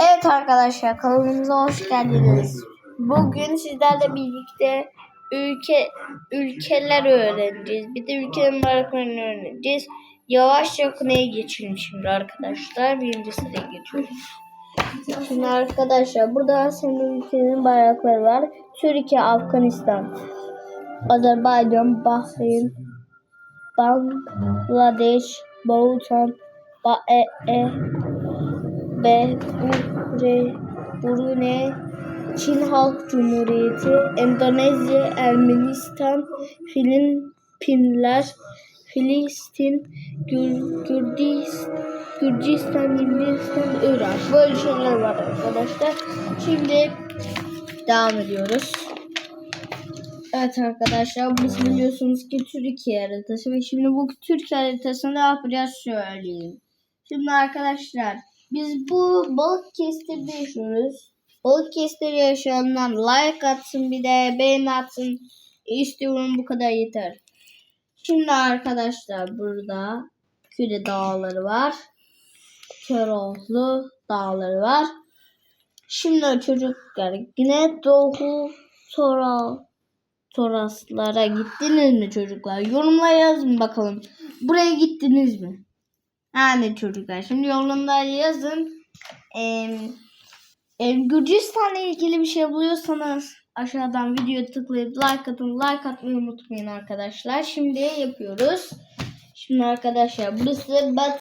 Evet arkadaşlar kanalımıza hoş geldiniz. Bugün sizlerle birlikte ülke ülkeler öğreneceğiz. Bir de ülkelerin bayraklarını öğreneceğiz. Yavaşça konuya geçelim şimdi arkadaşlar. Birinci sıraya geçiyoruz. Şimdi arkadaşlar burada senin ülkenin bayrakları var. Türkiye, Afganistan, Azerbaycan, Bahreyn, Bangladeş, Bhutan, Ba e, e, ve Bure, Brunei, Çin Halk Cumhuriyeti, Endonezya, Ermenistan, Filipinler, Filistin, Gür, Gürdis, Gürcistan, Hindistan, Irak. Böyle şeyler var arkadaşlar. Şimdi devam ediyoruz. Evet arkadaşlar biz biliyorsunuz ki Türkiye haritası ve şimdi bu Türkiye haritasını ne yapacağız söyleyeyim. Şimdi arkadaşlar biz bu Balıkesir'de yaşıyoruz. Balıkesir'de yaşayanlar like atsın bir de beğeni atsın. İstiyorum bu kadar yeter. Şimdi arkadaşlar burada Küre dağları var. Köroğlu dağları var. Şimdi çocuklar yine Doğu Toral Toraslara gittiniz mi çocuklar? Yorumlara yazın bakalım. Buraya gittiniz mi? Yani çocuklar. Şimdi yorumlara yazın. Ee, e, Gürcistan'la ilgili bir şey buluyorsanız aşağıdan videoya tıklayıp like atın. Like atmayı unutmayın arkadaşlar. Şimdi yapıyoruz. Şimdi arkadaşlar burası Batı